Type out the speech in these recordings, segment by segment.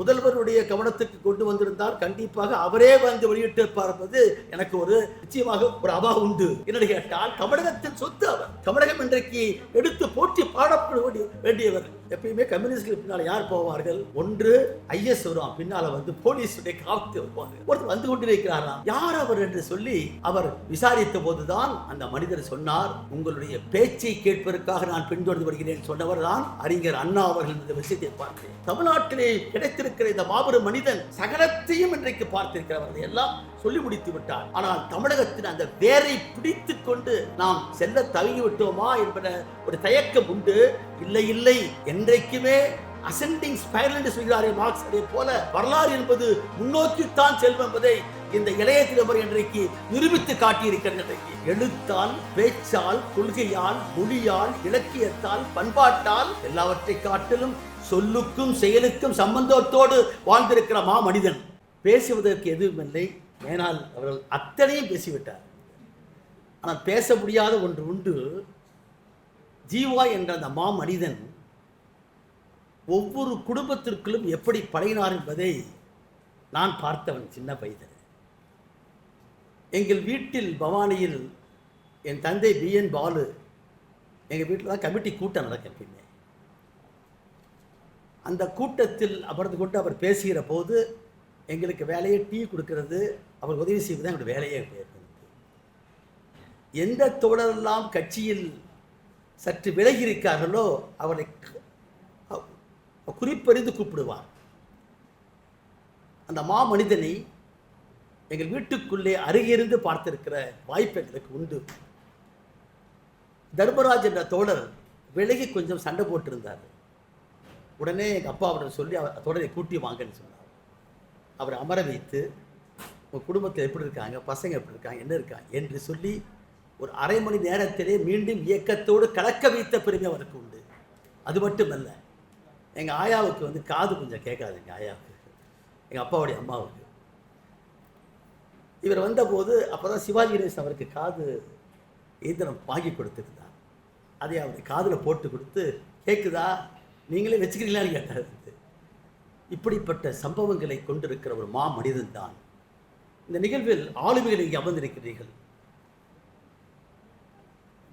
முதல்வர் முதல்வருடைய கவனத்துக்கு கொண்டு வந்திருந்தால் கண்டிப்பாக அவரே வந்து வெளியிட்டு பார்ப்பது எனக்கு ஒரு நிச்சயமாக ஒரு அவா உண்டு. என்னடி கேட்டால் தமிழகத்தின் சொத்து அவர். தமிழகம் இன்றைக்கு எடுத்து போற்றி பாடப்பட வேண்டியவர். எப்பயுமே கம்யூனிஸ்ட்கள் பின்னால் யார் போவார்கள்? ஒன்று ஐஎஸ் வருவான். பின்னால வந்து போலீஸுடைய காவத்து வருவாங்க. ஒருத்தர் வந்து கொண்டிருக்கிறாராம். யார் அவர் என்று சொல்லி அவர் விசாரித்த போதுதான் அந்த மனிதர் சொன்னார் உங்களுடைய பேச்சை கேட்பதற்காக நான் பின்தொடர்ந்து வருகிறேன் சொன்னவர் தான் அறிஞர் அண்ணா அவர்கள் இந்த விஷயத்தை பார்த்தேன் தமிழ்நாட்டிலே கிடைத்திருக்கிற இந்த மாபெரும் மனிதன் சகலத்தையும் இன்றைக்கு பார்த்திருக்கிறவர் எல்லாம் சொல்லி முடித்து விட்டார். ஆனால் தமிழகத்தின் அந்த வேரை பிடித்து கொண்டு நாம் செல்ல தவங்கி விட்டோமா என்பன ஒரு தயக்கம் உண்டு. இல்லை இல்லை. என்றைக்குமே அசெண்டிங் ஸ்பைரல் என்று சொல்கிறாரே மார்க்ஸ். அதே போல வரலாறு என்பது முன்னோக்கித்தான் செல்வம் என்பதை இந்த இளைய தலைமுறை இன்றைக்கு நிரூபித்து காட்டியிருக்கிறது எழுத்தால் பேச்சால் கொள்கையால் மொழியால் இலக்கியத்தால் பண்பாட்டால் எல்லாவற்றை காட்டிலும் சொல்லுக்கும் செயலுக்கும் சம்பந்தத்தோடு வாழ்ந்திருக்கிற மா மனிதன் பேசுவதற்கு எதுவும் இல்லை ஏனால் அவர்கள் அத்தனையும் பேசிவிட்டார். ஆனால் பேச முடியாத ஒன்று உண்டு. ஜீவா என்ற அந்த மா மனிதன் ஒவ்வொரு குடும்பத்திற்குள்ளும் எப்படி பழகினார் என்பதை நான் பார்த்தவன் சின்ன பையன் எங்கள் வீட்டில் பவானியில் என் தந்தை பி என் பாலு எங்கள் வீட்டில் தான் கமிட்டி கூட்டம் நடக்க பின்னே. அந்த கூட்டத்தில் அமர்ந்து கொண்டு அவர் பேசுகிற போது எங்களுக்கு வேலையை டீ கொடுக்கறது அவர் உதவி செய்வது தான் எங்களுடைய வேலையே இருந்தது எந்த தோழரெல்லாம் கட்சியில் சற்று விலகி இருக்கார்களோ அவரை குறிப்பறிந்து கூப்பிடுவார். அந்த மா மனிதனை எங்கள் வீட்டுக்குள்ளே அருகிருந்து பார்த்திருக்கிற வாய்ப்பு எங்களுக்கு உண்டு. தர்மராஜ் என்ற தோழர் விலகி கொஞ்சம் சண்டை போட்டிருந்தார். உடனே எங்கள் அப்பா அவரை சொல்லி அவர் தொடரை கூட்டி வாங்கன்னு சொன்னார். அவரை அமர வைத்து உங்கள் குடும்பத்தில் எப்படி இருக்காங்க? பசங்க எப்படி இருக்காங்க? என்ன இருக்காங்க? என்று சொல்லி ஒரு அரை மணி நேரத்திலே மீண்டும் இயக்கத்தோடு கலக்க வைத்த பெருமை அவருக்கு உண்டு. அது மட்டுமல்ல எங்கள் ஆயாவுக்கு வந்து காது கொஞ்சம் கேட்காது எங்கள் ஆயாவுக்கு. எங்கள் அப்பாவுடைய அம்மாவுக்கு. இவர் வந்தபோது அப்போ தான் சிவாஜி கணேசன் அவருக்கு காது இயந்திரம் வாங்கி கொடுத்துருந்தார். அதை அவருடைய காதில் போட்டு கொடுத்து கேட்குதா நீங்களே வச்சுக்கிறீங்களான்னு கேட்டார் இப்படிப்பட்ட சம்பவங்களை கொண்டிருக்கிற ஒரு மா மனிதன் தான். இந்த நிகழ்வில் ஆளுமைகள் இங்கே அமர்ந்திருக்கிறீர்கள்.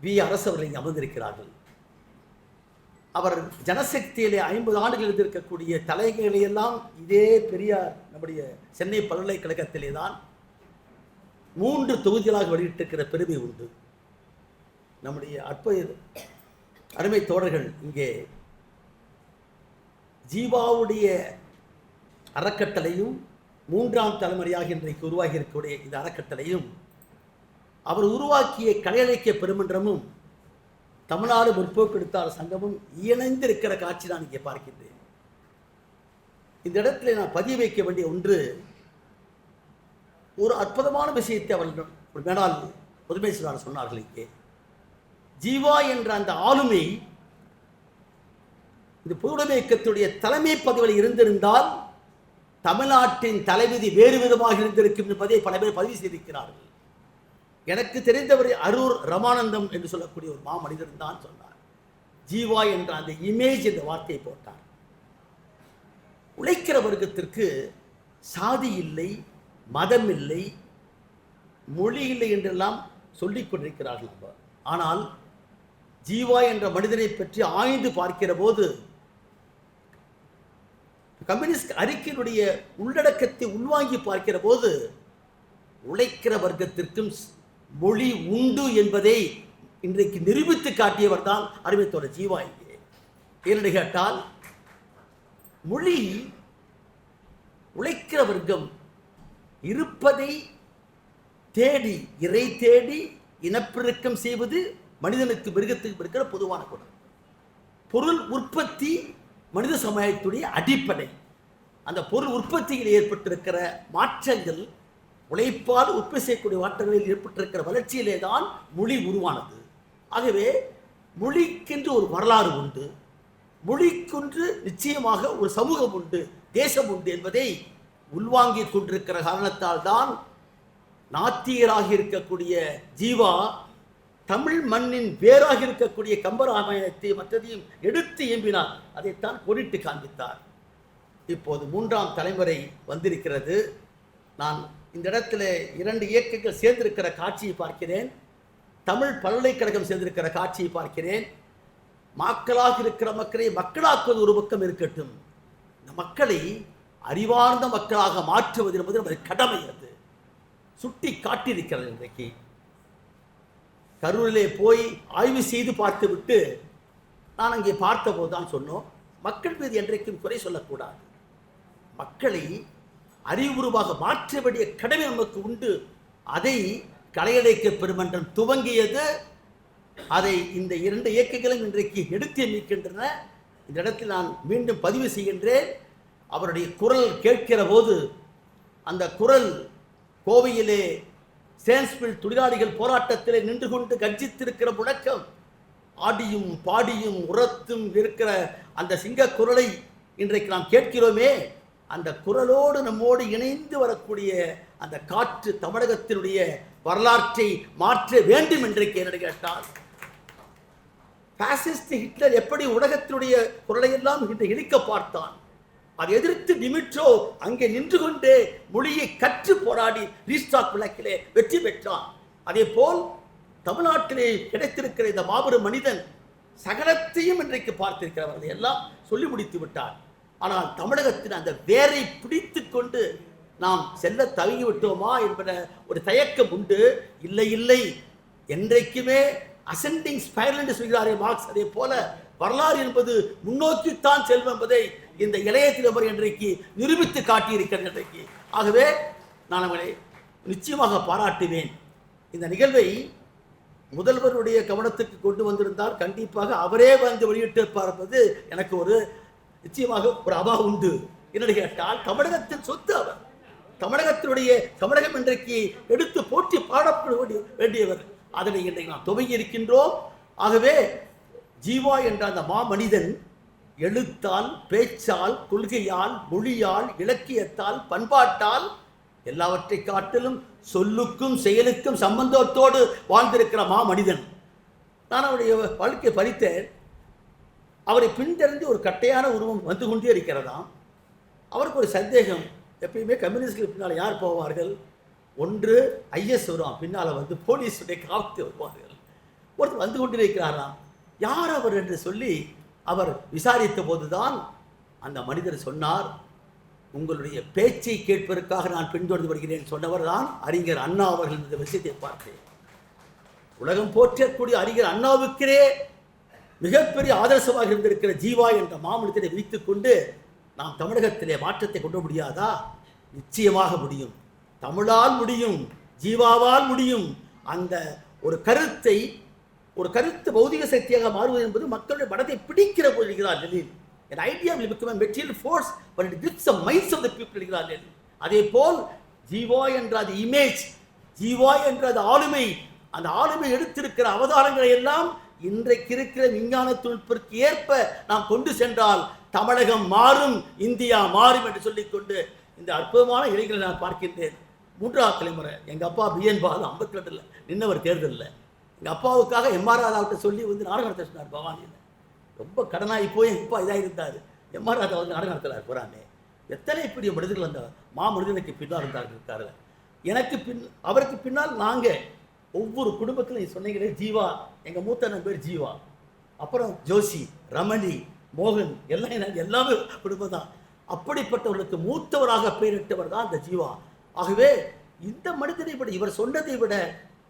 வி அரசவர்கள் இங்கே அமர்ந்திருக்கிறார்கள். அவர் ஜனசக்தியிலே ஐம்பது ஆண்டுகள் இருந்திருக்கக்கூடிய தலைகளை எல்லாம் இதே பெரியார் நம்முடைய சென்னை பல்கலைக்கழகத்திலே தான் மூன்று தொகுதிகளாக வெளியிட்டிருக்கிற பெருமை உண்டு. நம்முடைய அற்புத அருமை தோழர்கள் இங்கே ஜீவாவுடைய அறக்கட்டளையும் மூன்றாம் தலைமுறையாக இன்றைக்கு உருவாகி இருக்கக்கூடிய இந்த அறக்கட்டளையும் அவர் உருவாக்கிய கலையலைக்கிய பெருமன்றமும் தமிழ்நாடு முற்போக்கு எழுத்தாளர் சங்கமும் இணைந்து இருக்கிற காட்சி நான் இங்கே பார்க்கின்றேன். இந்த இடத்துல நான் பதிய வைக்க வேண்டிய ஒன்று ஒரு அற்புதமான விஷயத்தை அவர்கள் ஒரு மேலாள் புதுமை சொன்னார்கள் இங்கே. ஜீவா என்ற அந்த ஆளுமை இந்த பொதுவுடைமை இயக்கத்துடைய தலைமை பதவியில் இருந்திருந்தால் தமிழ்நாட்டின் தலைவிதி வேறு விதமாக இருந்திருக்கும் என்பதை பல பேர் பதிவு செய்திருக்கிறார்கள். எனக்கு தெரிந்தவர் அரூர் ரமானந்தம் என்று சொல்லக்கூடிய ஒரு மாமனிதன் தான் சொன்னார். ஜீவா என்ற அந்த இமேஜ் என்ற வார்த்தையை போட்டார். உழைக்கிற வர்க்கத்திற்கு சாதி இல்லை மதம் இல்லை மொழி இல்லை என்றெல்லாம் சொல்லிக் கொண்டிருக்கிறார்கள் ஆனால் ஜீவா என்ற மனிதனை பற்றி ஆய்ந்து பார்க்கிற போது கம்யூனிஸ்ட் அறிக்கையினுடைய உள்ளடக்கத்தை உள்வாங்கி பார்க்கிற போது உழைக்கிற வர்க்கத்திற்கும் மொழி உண்டு என்பதை இன்றைக்கு நிரூபித்து காட்டியவர் தான் அறிவித்தோட ஜீவா இங்கே ஏனென்று கேட்டால் மொழி உழைக்கிற வர்க்கம் இருப்பதை தேடி இறை தேடி இனப்பெருக்கம் செய்வது மனிதனுக்கு மிருகத்துக்கு இருக்கிற பொதுவான குணம். பொருள் உற்பத்தி மனித சமுதாயத்துடைய அடிப்படை. அந்த பொருள் உற்பத்தியில் ஏற்பட்டிருக்கிற மாற்றங்கள் உழைப்பால் உற்பத்தி செய்யக்கூடிய மாற்றங்களில் ஏற்பட்டிருக்கிற வளர்ச்சியிலே தான் மொழி உருவானது. ஆகவே மொழிக்கென்று ஒரு வரலாறு உண்டு. மொழிக்கொன்று நிச்சயமாக ஒரு சமூகம் உண்டு தேசம் உண்டு என்பதை உள்வாங்கிக் கொண்டிருக்கிற காரணத்தால் தான் நாத்தியராக இருக்கக்கூடிய ஜீவா தமிழ் மண்ணின் வேராக இருக்கக்கூடிய கம்பராமாயணத்தை மற்றதையும் எடுத்து எம்பினார் அதைத்தான் கொடிட்டு காண்பித்தார். இப்போது மூன்றாம் தலைமுறை வந்திருக்கிறது. நான் இந்த இடத்துல இரண்டு இயக்கங்கள் சேர்ந்திருக்கிற காட்சியை பார்க்கிறேன். தமிழ் பல்கலைக்கழகம் சேர்ந்திருக்கிற காட்சியை பார்க்கிறேன். மக்களாக இருக்கிற மக்களை மக்களாக்குவது ஒரு பக்கம் இருக்கட்டும். இந்த மக்களை அறிவார்ந்த மக்களாக மாற்றுவது என்பது நமது கடமை அது. சுட்டி காட்டியிருக்கிறது இன்றைக்கு. கரூரிலே போய் ஆய்வு செய்து பார்த்துவிட்டு நான் அங்கே பார்த்தபோது தான் சொன்னோம் மக்கள் மீது என்றைக்கும் குறை சொல்லக்கூடாது. மக்களை அறிவுருவாக மாற்ற வேண்டிய கடமை நமக்கு உண்டு. அதை கலையடைக்க பெருமன்றம் துவங்கியது. அதை இந்த இரண்டு இயக்கங்களும் இன்றைக்கு எடுத்து நிற்கின்றன. இந்த இடத்தில் நான் மீண்டும் பதிவு செய்கின்றேன். அவருடைய குரல் கேட்கிற போது அந்த குரல் கோவையிலே சேன்ஸ்பில் தொழிலாளிகள் போராட்டத்திலே நின்று கொண்டு கர்ஜித்திருக்கிற முழக்கம். ஆடியும் பாடியும் உரத்தும் இருக்கிற அந்த சிங்க குரலை இன்றைக்கு நாம் கேட்கிறோமே அந்த குரலோடு நம்மோடு இணைந்து வரக்கூடிய அந்த காற்று தமிழகத்தினுடைய வரலாற்றை மாற்ற வேண்டும் இன்றைக்கு என்ன கேட்டால். பாசிஸ்ட் ஹிட்லர் எப்படி உலகத்தினுடைய குரலையெல்லாம் இன்று இழிக்க பார்த்தான்? அதை எதிர்த்து டிமிட்ரோ அங்கே நின்று கொண்டே மொழியை கற்று போராடி ரீஸ்டாக் விளக்கிலே வெற்றி பெற்றான். அதே போல் தமிழ்நாட்டிலே கிடைத்திருக்கிற இந்த மாபெரும் மனிதன் சகலத்தையும் இன்றைக்கு பார்த்திருக்கிறவர் அதை எல்லாம் சொல்லி முடித்து விட்டார். ஆனால் தமிழகத்தின் அந்த வேரை பிடித்து கொண்டு நாம் செல்ல தவங்கி விட்டோமா என்பன ஒரு தயக்கம் உண்டு. இல்லை இல்லை. என்றைக்குமே அசெண்டிங் ஸ்பைரல் என்று சொல்கிறாரே மார்க்ஸ். அதே போல வரலாறு என்பது முன்னோக்கித்தான் செல்வம் என்பதை இந்த இளைய தலைமுறை இன்றைக்கு நிரூபித்து காட்டியிருக்கிறது இன்றைக்கு. ஆகவே நான் அவனை நிச்சயமாக பாராட்டுவேன். இந்த நிகழ்வை முதல்வருடைய கவனத்துக்கு கொண்டு வந்திருந்தால் கண்டிப்பாக அவரே வந்து வெளியிட்டிருப்பார் என்பது எனக்கு ஒரு நிச்சயமாக ஒரு அவா உண்டு. என்னடி கேட்டால் தமிழகத்தின் சொத்து அவர். தமிழகத்தினுடைய தமிழகம் இன்றைக்கு எடுத்து போற்றி பாடப்பட வேண்டிய வேண்டியவர். அதனை இன்றைக்கு நாம் துவங்கி இருக்கின்றோம். ஆகவே ஜீவா என்ற அந்த மாமனிதன் எழுத்தால் பேச்சால் கொள்கையால் மொழியால் இலக்கியத்தால் பண்பாட்டால் எல்லாவற்றை காட்டிலும் சொல்லுக்கும் செயலுக்கும் சம்பந்தத்தோடு வாழ்ந்திருக்கிற மா மனிதன் நான் அவருடைய வாழ்க்கையை படித்தேன். அவரை பின்தறிந்து ஒரு கட்டையான உருவம் வந்து கொண்டே இருக்கிறதாம் அவருக்கு ஒரு சந்தேகம். எப்பயுமே கம்யூனிஸ்டுக்கு பின்னால் யார் போவார்கள்? ஒன்று ஐஎஸ் வருவான் பின்னால் வந்து போலீஸுடைய காவத்து வருவார்கள். ஒருத்தர் வந்து கொண்டிருக்கிறாராம். யார் அவர் என்று சொல்லி அவர் விசாரித்த போதுதான் அந்த மனிதர் சொன்னார் உங்களுடைய பேச்சை கேட்பதற்காக நான் பின்தொடர்ந்து வருகிறேன் சொன்னவர் தான் அறிஞர் அண்ணா அவர்கள் இந்த விஷயத்தை பார்த்தேன் உலகம் போற்றக்கூடிய அறிஞர் அண்ணாவுக்கே மிகப்பெரிய ஆதர்சமாக இருந்திருக்கிற ஜீவா என்ற மாமனிதரை வைத்துக் கொண்டு நாம் தமிழகத்திலே மாற்றத்தை கொண்டு முடியாதா? நிச்சயமாக முடியும். தமிழால் முடியும். ஜீவாவால் முடியும். அந்த ஒரு கருத்தை ஒரு கருத்து பௌதிக சக்தியாக மாறுவது என்பது மக்களுடைய படத்தை பிடிக்கிற போது இருக்கிறார் Lenin an idea will become a material force but it grips the minds of the people இருக்கிறார் லெனின் அதே போல் ஜீவா என்ற அது இமேஜ் ஜீவா என்ற அது ஆளுமை. அந்த ஆளுமை எடுத்திருக்கிற அவதாரங்களை எல்லாம் இன்றைக்கு இருக்கிற விஞ்ஞான தொழில்நுட்பத்திற்கு ஏற்ப நாம் கொண்டு சென்றால் தமிழகம் மாறும் இந்தியா மாறும் என்று சொல்லிக்கொண்டு இந்த அற்புதமான இளைஞர்களை நான் பார்க்கின்றேன். மூன்றாவது தலைமுறை. எங்கள் அப்பா பிஎன் பாலு ஐம்பத்தி ரெண்டில் நின்னவர் தேர்தலில். எங்கள் அப்பாவுக்காக எம்ஆர் ராதாவிட்ட சொல்லி வந்து நாடகம் நடத்த சொன்னார் பவானியில் ரொம்ப கடனாகி போய் எங்கள் அப்பா இதாக இருந்தார். எம்ஆர் ராதா வந்து நாடகம் நடத்துறார் புறாமே எத்தனை பெரிய மனிதர்கள் அந்த மாமனிதனுக்கு பின்னால் இருந்தார்கள் இருக்காரு எனக்கு பின் அவருக்கு பின்னால் நாங்கள் ஒவ்வொரு குடும்பத்திலும் சொன்னீங்களே ஜீவா. எங்கள் மூத்த அண்ணன் பேர் ஜீவா. அப்புறம் ஜோஷி ரமணி மோகன் எல்லாம் எனக்கு எல்லாமே குடும்பம் தான். அப்படிப்பட்டவர்களுக்கு மூத்தவராக பெயரிட்டவர் தான் அந்த ஜீவா. ஆகவே இந்த மனிதனை விட இவர் சொன்னதை விட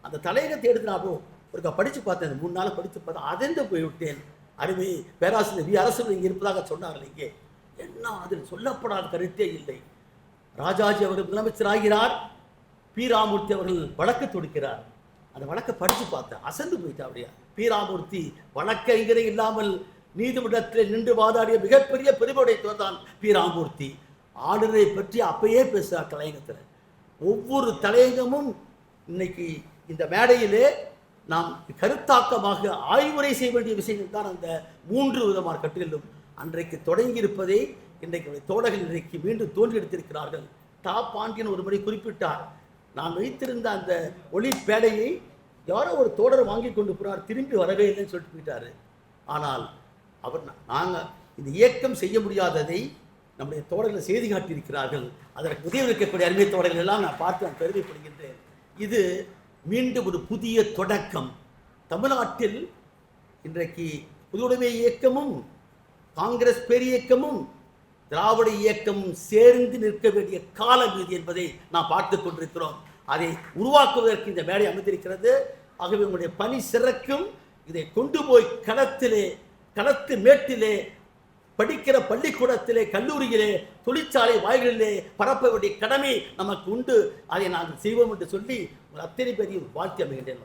அந்த தலையகத்தை எடுத்தினாலும் ஒருக்கா படித்து பார்த்தேன் மூணு நாள் படித்து பார்த்தேன். அதிர்ந்து போய்விட்டேன் அருமை பேராசிரியர் வி அரசு இங்கே இருப்பதாக சொன்னார்கள் இங்கே. என்ன அதில் சொல்லப்படாத கருத்தே இல்லை. ராஜாஜி அவர்கள் முதலமைச்சர் ஆகிறார் பி ராமூர்த்தி அவர்கள் வழக்கு தொடுக்கிறார். அந்த வழக்கை படித்து பார்த்தேன். அசந்து போயிட்டா அப்படியா. பி ராமூர்த்தி வழக்கறிஞரே இல்லாமல் நீதிமன்றத்தில் நின்று வாதாடிய மிகப்பெரிய பெருமையுடையவர் தான் பி ராமூர்த்தி ஆளுநரை பற்றி அப்பயே பேசுகிறார் தலையங்கத்தில் ஒவ்வொரு தலையங்கமும் இன்னைக்கு இந்த மேடையிலே நாம் கருத்தாக்கமாக ஆய்வுரை செய்ய வேண்டிய விஷயங்கள் தான் அந்த மூன்று விதமான கட்டுகளிலும் அன்றைக்கு தொடங்கியிருப்பதே இன்றைக்கு தோழர்கள் இன்றைக்கு மீண்டும் தோன்றி எடுத்திருக்கிறார்கள் தா பாண்டியன் ஒரு முறை குறிப்பிட்டார் நான் வைத்திருந்த அந்த ஒளி பேடையை யாரோ ஒரு தோழர் வாங்கி கொண்டு போனார் திரும்பி வரவே இல்லைன்னு சொல்லிட்டு போயிட்டாரு. ஆனால் அவர் நாங்கள் இந்த இயக்கம் செய்ய முடியாததை நம்முடைய தோழர்கள் செய்தி காட்டியிருக்கிறார்கள். அதற்கு உதவி இருக்கக்கூடிய அருமை தோழர்கள் எல்லாம் நான் பார்த்து நான் பெருமைப்படுகின்றேன். இது மீண்டும் ஒரு புதிய தொடக்கம். தமிழ்நாட்டில் இன்றைக்கு புதுவுடைமை இயக்கமும் காங்கிரஸ் பேரியக்கமும் திராவிட இயக்கமும் சேர்ந்து நிற்க வேண்டிய காலம் இது என்பதை நாம் பார்த்துக் கொண்டிருக்கிறோம். அதை உருவாக்குவதற்கு இந்த மேடை அமைந்திருக்கிறது. ஆகவே உங்களுடைய பணி சிறக்கும். இதை கொண்டு போய் களத்திலே களத்து மேட்டிலே படிக்கிற பள்ளிக்கூடத்திலே கல்லூரியிலே தொழிற்சாலை வாய்களிலே பரப்ப வேண்டிய கடமை நமக்கு உண்டு. அதை நாங்கள் செய்வோம் என்று சொல்லி ஒரு அத்தனை பேரையும் வாழ்த்தி அமைகின்றேன்.